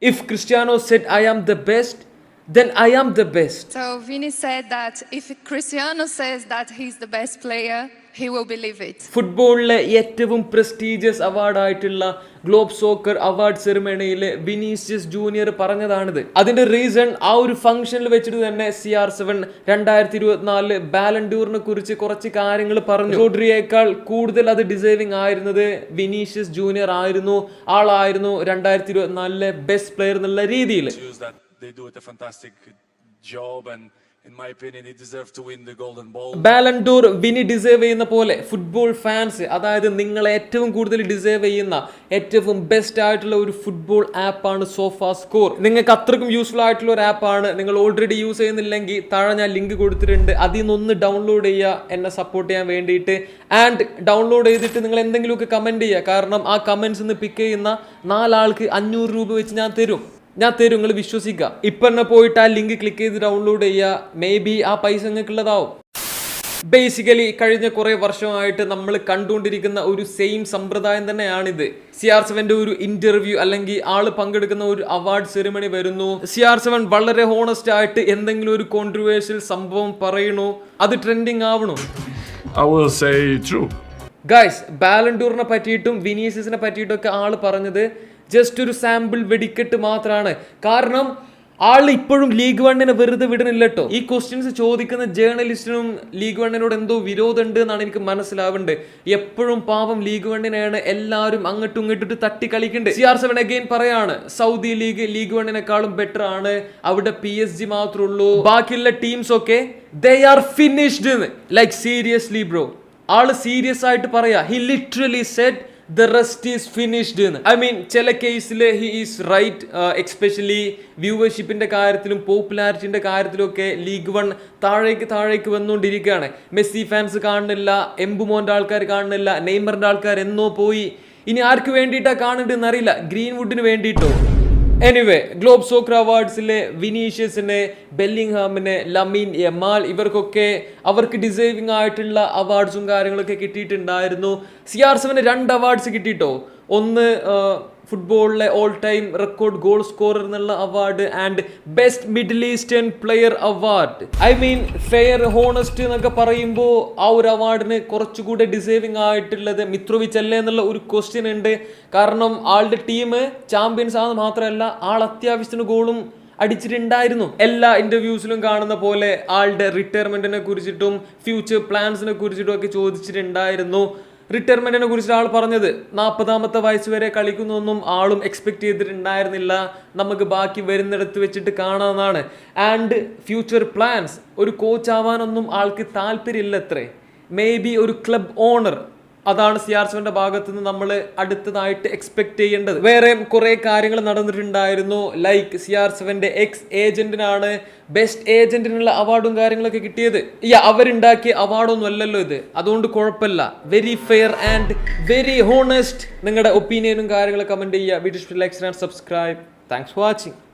If Cristiano said, I am the best, then I am the best. So Vini said that if Cristiano says that he's the best player, he will believe it. ഫുട്ബോളിലെ ഏറ്റവും prestigious അവാർഡായിട്ടുള്ള globe soccer award സെറിമണിയിലെ Vinicius junior പറഞ്ഞതാണിത്. അതിന്റെ reason ആ ഒരു ഫംഗ്ഷനിൽ വെച്ചിട്ട് തന്നെ സി ആർ സെവൻ രണ്ടായിരത്തി ഇരുപത്തിനാലിൽ ബാലൻഡൂറിനെ കുറിച്ച് കുറച്ച് കാര്യങ്ങൾ പറഞ്ഞു. റോഡ്രിയേക്കാൾ കൂടുതൽ അത് ഡിസേവിംഗ് ആയിരുന്നത് വിനീഷ്യസ് ജൂനിയർ ആയിരുന്നു. ആളായിരുന്നു രണ്ടായിരത്തി ഇരുപത്തിനാലിലെ ബെസ്റ്റ് പ്ലെയർ എന്നുള്ള രീതിയിൽ. ബാലൻഡൂർ വിനി ഡിസേർവ് ചെയ്യുന്ന പോലെ ഫുട്ബോൾ ഫാൻസ് അതായത് നിങ്ങൾ ഏറ്റവും കൂടുതൽ ഡിസേർവ് ചെയ്യുന്ന ഏറ്റവും ബെസ്റ്റ് ആയിട്ടുള്ള ഒരു ഫുട്ബോൾ ആപ്പാണ് സോഫ സ്കോർ നിങ്ങൾക്ക് അത്രക്കും യൂസ്ഫുൾ ആയിട്ടുള്ള ഒരു ആപ്പാണ് നിങ്ങൾ ഓൾറെഡി യൂസ് ചെയ്യുന്നില്ലെങ്കിൽ താഴെ ഞാൻ ലിങ്ക് കൊടുത്തിട്ടുണ്ട്. അതിൽ നിന്നൊന്ന് ഡൗൺലോഡ് ചെയ്യുക എന്നെ സപ്പോർട്ട് ചെയ്യാൻ വേണ്ടിയിട്ട്. ആൻഡ് ഡൗൺലോഡ് ചെയ്തിട്ട് നിങ്ങൾ എന്തെങ്കിലുമൊക്കെ കമന്റ് ചെയ്യുക. കാരണം ആ കമൻസ് നിന്ന് പിക്ക് ചെയ്യുന്ന നാലാൾക്ക് അഞ്ഞൂറ് രൂപ വെച്ച് ഞാൻ തരും. ഞാൻ തരും നിങ്ങൾ വിശ്വസിക്കുക. ഇപ്പൊ തന്നെ പോയിട്ട് ആ ലിങ്ക് ക്ലിക്ക് ചെയ്ത് ഡൗൺലോഡ് ചെയ്യുക. മേ ബി ആ പൈസ നിങ്ങൾക്കുള്ളതാവും. ബേസിക്കലി കഴിഞ്ഞ കുറെ വർഷമായിട്ട് നമ്മൾ കണ്ടുകൊണ്ടിരിക്കുന്ന ഒരു സെയിം സമ്പ്രദായം തന്നെയാണിത്. സി ആർ സെവന്റെ ഒരു ഇന്റർവ്യൂ അല്ലെങ്കിൽ ആൾ പങ്കെടുക്കുന്ന ഒരു അവാർഡ് സെറിമണി വരുന്നു. സി ആർ സെവൻ വളരെ ഹോണസ്റ്റ് ആയിട്ട് എന്തെങ്കിലും ഒരു കോൺട്രവേഴ്സ്യൽ സംഭവം പറയണു. അത് ട്രെൻഡിങ് ആവണു. ഗൈസ് ബാലൻഡൂറിനെ പറ്റിയിട്ടും വിനീസിനെ പറ്റിയിട്ടും ഒക്കെ ആൾ പറഞ്ഞത് ജസ്റ്റ് ഒരു സാമ്പിൾ വെടിക്കെട്ട് മാത്രമാണ് കാരണം ആൾ ഇപ്പോഴും ലീഗ് വണ്ണിനെ വെറുതെ വിടണില്ല കേട്ടോ ഈ ക്വസ്റ്റ്യൻസ് ചോദിക്കുന്ന ജേർണലിസ്റ്റിനും ലീഗ് വണ്ണിനോട് എന്തോ വിരോധമുണ്ട് എന്നാണ് എനിക്ക് മനസ്സിലാവുന്നത് എപ്പോഴും പാവം ലീഗ് വണ്ണിനെയാണ് എല്ലാവരും അങ്ങോട്ടും ഇങ്ങോട്ടും തട്ടി കളിക്കുന്നുണ്ട് സി ആർ സെവൻ അഗെയിൻ പറയാണ് സൗദി ലീഗ് ലീഗ് വണ്ണിനെക്കാളും ബെറ്റർ ആണ്. അവിടെ പി എസ് ജി മാത്രമേ ഉള്ളൂ. ബാക്കിയുള്ള ടീംസ് ഒക്കെ they are finished like seriously bro all serious ആയിട്ട് പറയാ. He literally said the rest is finished എന്ന്. ഐ മീൻ ചില കേസിൽ ഹി ഈസ് റൈറ്റ് എക്സ്പെഷ്യലി വ്യൂവർഷിപ്പിന്റെ കാര്യത്തിലും പോപ്പുലാരിറ്റിന്റെ കാര്യത്തിലും ഒക്കെ ലീഗ് വൺ താഴേക്ക് താഴേക്ക് വന്നുകൊണ്ടിരിക്കുകയാണ്. മെസ്സി ഫാൻസ് കാണുന്നില്ല എംബുമോന്റെ ആൾക്കാർ കാണുന്നില്ല നെയ്മറിന്റെ ആൾക്കാർ എന്നോ പോയി. ഇനി ആർക്ക് വേണ്ടിയിട്ടാണ് കാണുന്നുണ്ടെന്ന് അറിയില്ല. ഗ്രീൻവുഡിന് വേണ്ടിയിട്ടോ? എനിവേ ഗ്ലോബ് സോക്കർ അവാർഡ്സിലെ വിനീഷ്യസിനെ ബെല്ലിംഗ്ഹാമിനെ ലമീൻ യമാൽ ഇവർക്കൊക്കെ അവർക്ക് ഡിസേർവിംഗ് ആയിട്ടുള്ള അവാർഡ്സും കാര്യങ്ങളൊക്കെ കിട്ടിയിട്ടുണ്ടായിരുന്നു. സി ആർ സെവന് രണ്ട് അവാർഡ്സ് കിട്ടിയിട്ടോ ഒന്ന് ഫുട്ബോളിലെ all time record goal scorer എന്നുള്ള award and best middle eastern player award I mean fair honest എന്നൊക്കെ പറയുമ്പോൾ ആ ഒരു അവാർഡിന് കുറച്ചുകൂടെ ഡിസേവിങ് ആയിട്ടുള്ളത് മിത്രോവിച്ച് അല്ലേ എന്നുള്ള ഒരു ക്വസ്റ്റ്യൻ ഉണ്ട്. കാരണം ആളുടെ ടീം ചാമ്പ്യൻസ് ആണെന്ന് മാത്രമല്ല ആൾ അത്യാവശ്യത്തിന് ഗോളും അടിച്ചിട്ടുണ്ടായിരുന്നു. എല്ലാ ഇന്റർവ്യൂസിലും കാണുന്ന പോലെ ആളുടെ റിട്ടയർമെന്റിനെ കുറിച്ചിട്ടും ഫ്യൂച്ചർ പ്ലാൻസിനെ കുറിച്ചിട്ടും ഒക്കെ ചോദിച്ചിട്ടുണ്ടായിരുന്നു. റിട്ടയർമെന്റിനെ കുറിച്ച് ആൾ പറഞ്ഞത് നാൽപ്പതാമത്തെ വയസ്സ് വരെ കളിക്കുന്നൊന്നും ആളും എക്സ്പെക്ട് ചെയ്തിട്ടുണ്ടായിരുന്നില്ല. നമുക്ക് ബാക്കി വരുന്നിടത്ത് വെച്ചിട്ട് കാണാമെന്നാണ് ആൻഡ് ഫ്യൂച്ചർ പ്ലാൻസ് ഒരു കോച്ച് ആവാനൊന്നും ആൾക്ക് താല്പര്യമില്ല അത്രേ മേ ബി ഒരു ക്ലബ് ഓണർ അതാണ് സി ആർ സെവന്റെ ഭാഗത്ത് നിന്ന് നമ്മൾ അടുത്തതായിട്ട് എക്സ്പെക്ട് ചെയ്യേണ്ടത്. വേറെ കുറെ കാര്യങ്ങൾ നടന്നിട്ടുണ്ടായിരുന്നു. ലൈക്ക് സി ആർ സെവന്റെ എക്സ് ഏജന്റിനാണ് ബെസ്റ്റ് ഏജന്റിനുള്ള അവാർഡും കാര്യങ്ങളൊക്കെ കിട്ടിയത്. ഈ അവരുണ്ടാക്കിയ അവാർഡൊന്നും അല്ലല്ലോ ഇത്. അതുകൊണ്ട് കുഴപ്പമില്ല. Very fair and very honest നിങ്ങളുടെ ഒപ്പീനിയനും കാര്യങ്ങളും കമന്റ് ചെയ്യുക. Video likes and subscribe thanks for watching